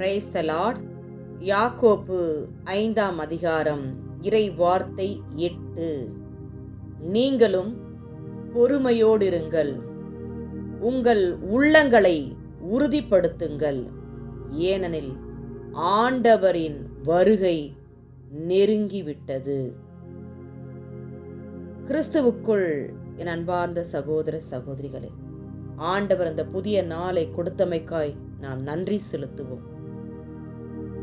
Praise the Lord யாக்கோப்பு ஐந்தாம் அதிகாரம் இறை வார்த்தை எட்டு. நீங்களும் பொறுமையோடிருங்கள். உங்கள் உள்ளங்களை உறுதிப்படுத்துங்கள். ஏனெனில் ஆண்டவரின் வருகை நெருங்கிவிட்டது. கிறிஸ்துவுக்குள் என் அன்பார்ந்த சகோதர சகோதரிகளே ஆண்டவர் அந்த புதிய நாளை கொடுத்தமைக்காய் நாம் நன்றி செலுத்துவோம்.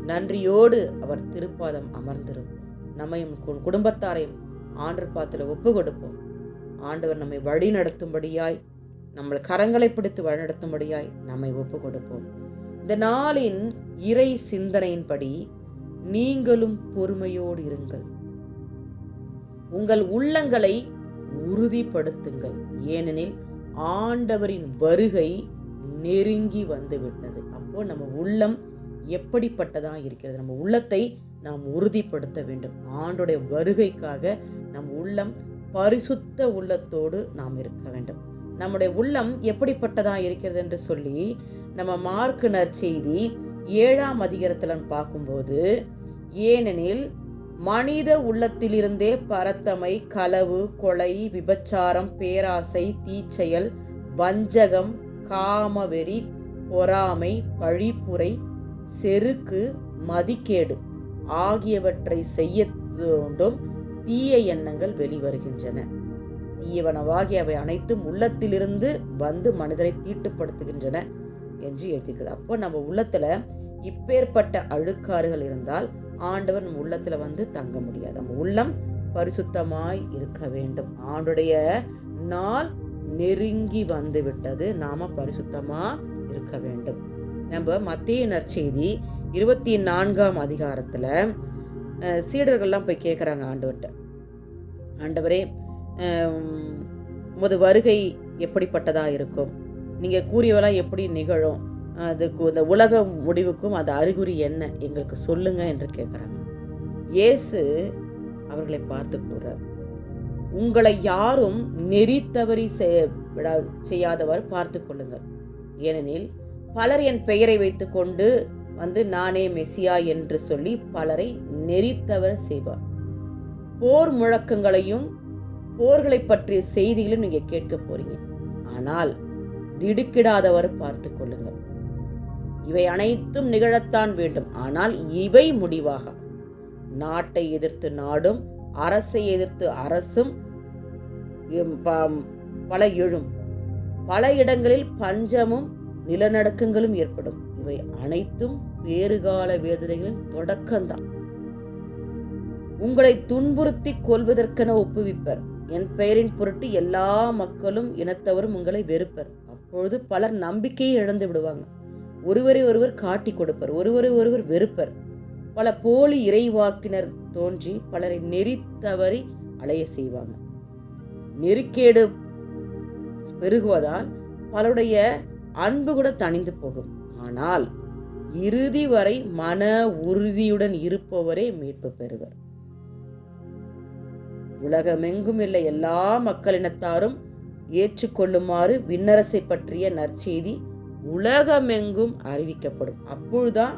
நன்றியோடு அவர் திருப்பாதம் அமர்ந்திருப்போம் நம்மையும் கு- குடும்பத்தாரையும் ஆண்டர் பாத்தில் ஒப்பு கொடுப்போம். ஆண்டவர் நம்மை வழி நடத்தும்படியாய் நம்மளை கரங்களை பிடித்து வழிநடத்தும்படியாய் நம்மை ஒப்பு கொடுப்போம். இந்த நாளின் இறை சிந்தனையின்படி நீங்களும் பொறுமையோடு இருங்கள். உங்கள் உள்ளங்களை உறுதிப்படுத்துங்கள். ஏனெனில் ஆண்டவரின் வருகை நெருங்கி வந்துவிட்டது. அப்போ நம்ம உள்ளம் எப்படிப்பட்டதாக இருக்கிறது? நம்ம உள்ளத்தை நாம் உறுதிப்படுத்த வேண்டும். ஆண்டுடைய வருகைக்காக நம் உள்ளம் பரிசுத்த உள்ளத்தோடு நாம் இருக்க வேண்டும். நம்முடைய உள்ளம் எப்படிப்பட்டதாக இருக்கிறது என்று சொல்லி நம்ம மார்க்கு நற்செய்தி ஏழாம் அதிகாரத்தில் பார்க்கும்போது ஏனெனில் மனித உள்ளத்திலிருந்தே பரத்தமை களவு கொலை விபச்சாரம் பேராசை தீச்செயல் வஞ்சகம் காமவெறி பொறாமை பழிப்புரை செருக்கு மதிக்கேடு ஆகியவற்றை செய்ய தோண்டும் தீய எண்ணங்கள் வெளிவருகின்றன. தீயவனவாகிய அவை அனைத்தும் உள்ளத்திலிருந்து வந்து மனிதரை தீட்டுப்படுத்துகின்றன என்று எழுதியிருக்குது அப்போ நம்ம உள்ளத்தில் இப்பேற்பட்ட அழுக்காறுகள் இருந்தால் ஆண்டவர் நம்ம உள்ளத்தில் வந்து தங்க முடியாது. நம்ம உள்ளம் பரிசுத்தமாய் இருக்க வேண்டும். ஆண்டுடைய நாள் நெருங்கி வந்துவிட்டது. நாம் நாம இருக்க வேண்டும். நம்ம மத்திய நற்செய்தி இருபத்தி நான்காம் அதிகாரத்தில் சீடர்கள்லாம் போய் கேட்குறாங்க ஆண்டவர்கிட்ட ஆண்டவரே உமது வருகை எப்படிப்பட்டதாக இருக்கும்? நீங்கள் கூறியவெல்லாம் எப்படி நிகழும்? அதுக்கு இந்த உலக முடிவுக்கும் அது அறிகுறி என்ன? எங்களுக்கு சொல்லுங்க என்று கேட்குறாங்க இயேசு அவர்களை பார்த்து கூறார் உங்களை யாரும் நெறி தவறி செய்ய- விடா- செய்யாதவர் பார்த்து கொள்ளுங்கள். ஏனெனில் பலர் என் பெயரை வைத்துக்கொண்டு வந்து நானே மெசியா என்று சொல்லி பலரை நெறித்தவர செய்வார். போர் முழக்கங்களையும் போர்களை பற்றிய செய்திகளும் நீங்கள் கேட்க போறீங்க. ஆனால் திடுக்கிடாதவர் பார்த்து கொள்ளுங்கள். இவை அனைத்தும் நிகழத்தான் வேண்டும். ஆனால் இவை முடிவாக. நாட்டை எதிர்த்து நாடும் அரசை எதிர்த்து அரசும் பல எழும். பல இடங்களில் பஞ்சமும் நிலநடுக்கங்களும் ஏற்படும். இவை அனைத்தும் பேறுகால வேதனைகளின் தொடக்கம்தான். உங்களை துன்புறுத்தி கொள்வதற்கென ஒப்புவிப்பர். என் பெயரின் பொருட்டு எல்லா மக்களும் இனத்தவரும் உங்களை வெறுப்பர். அப்பொழுது பலர் நம்பிக்கையை இழந்து விடுவாங்க. ஒருவரை ஒருவர் காட்டி கொடுப்பர். ஒருவரை ஒருவர் வெறுப்பர். பல போலி இறைவாக்கினர் தோன்றி பலரை நெறி தவறி அலைய செய்வாங்க. நெருக்கேடு பெருகுவதால் பலருடைய அன்பு கூட தணிந்து போகும். ஆனால் இறுதி வரை மன உறுதியுடன் இருப்பவரே மீட்பு பெறுவர். உலகமெங்கும் இல்லை எல்லா மக்களினத்தாரும் ஏற்றுக்கொள்ளுமாறு விண்ணரசை பற்றிய நற்செய்தி உலகமெங்கும் அறிவிக்கப்படும். அப்பொழுதுதான்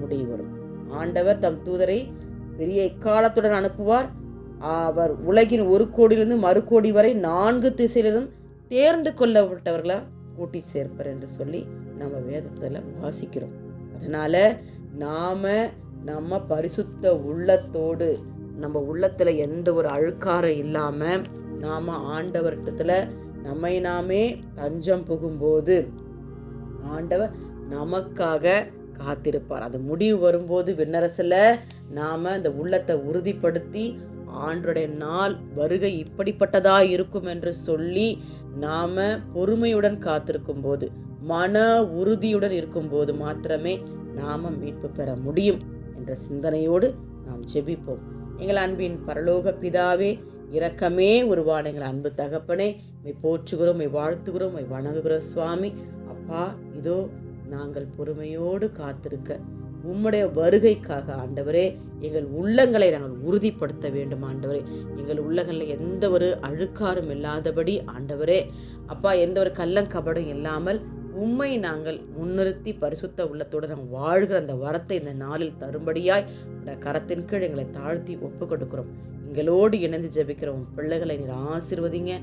முடிவு வரும். ஆண்டவர் தம் தூதரை பெரிய இக்காலத்துடன் அனுப்புவார். அவர் உலகின் ஒரு கோடியிலிருந்து மறு கோடி வரை நான்கு திசையிலிருந்து தேர்ந்து கொள்ளப்பட்டவர்களா? கூட்டி சேர்ப்பர் என்று சொல்லி நம்ம வேதத்தில் வாசிக்கிறோம். அதனால் நாம் நம்ம பரிசுத்த உள்ளத்தோடு நம்ம உள்ளத்தில் எந்த ஒரு அழுக்காரம் இல்லாமல் நாம் ஆண்டவர்கிட்டத்தில் நம்மை நாமே தஞ்சம் புகும்போது ஆண்டவர் நமக்காக காத்திருப்பார். அது முடிவு வரும்போது விண்ணரசில் நாம் அந்த உள்ளத்தை உறுதிப்படுத்தி ஆண்டுடைய நாள் வருகை இப்படிப்பட்டதா இருக்கும் என்று சொல்லி நாம் பொறுமையுடன் காத்திருக்கும் போது மன உறுதியுடன் இருக்கும்போது மாத்திரமே நாம மீட்பு பெற முடியும் என்ற சிந்தனையோடு நாம் ஜெபிப்போம். எங்கள் அன்பின் பரலோக பிதாவே இரக்கமே உருவான எங்கள் அன்பு தகப்பனே மை போற்றுகிறோம் மை வாழ்த்துகிறோம் மை வணங்குகிறோம் சுவாமி. அப்பா இதோ நாங்கள் பொறுமையோடு காத்திருக்க உம்முடைய வருகைக்காக ஆண்டவரே எங்கள் உள்ளங்களை நாங்கள் உறுதிப்படுத்த வேண்டும் ஆண்டவரே. எங்கள் உள்ளங்களில் எந்த ஒரு அழுக்காரும் இல்லாதபடி ஆண்டவரே. அப்பா எந்த ஒரு கள்ளங்கபடும் இல்லாமல் உம்மை நாங்கள் முன்னிறுத்தி பரிசுத்த உள்ளத்துடன் வாழ்கிற அந்த வரத்தை இந்த நாளில் தரும்படியாய் இந்த கரத்தின் கீழ் எங்களை தாழ்த்தி ஒப்பு கொடுக்கிறோம். எங்களோடு இணைந்து ஜெபிக்கிற உன் பிள்ளைகளை நீர் ஆசிர்வதிங்க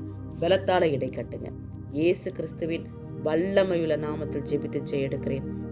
பலத்தால இடை கட்டுங்க இயேசு கிறிஸ்துவின் வல்லமையுள்ள நாமத்தில் ஜெபித்து ஜெய எடுக்கிறேன்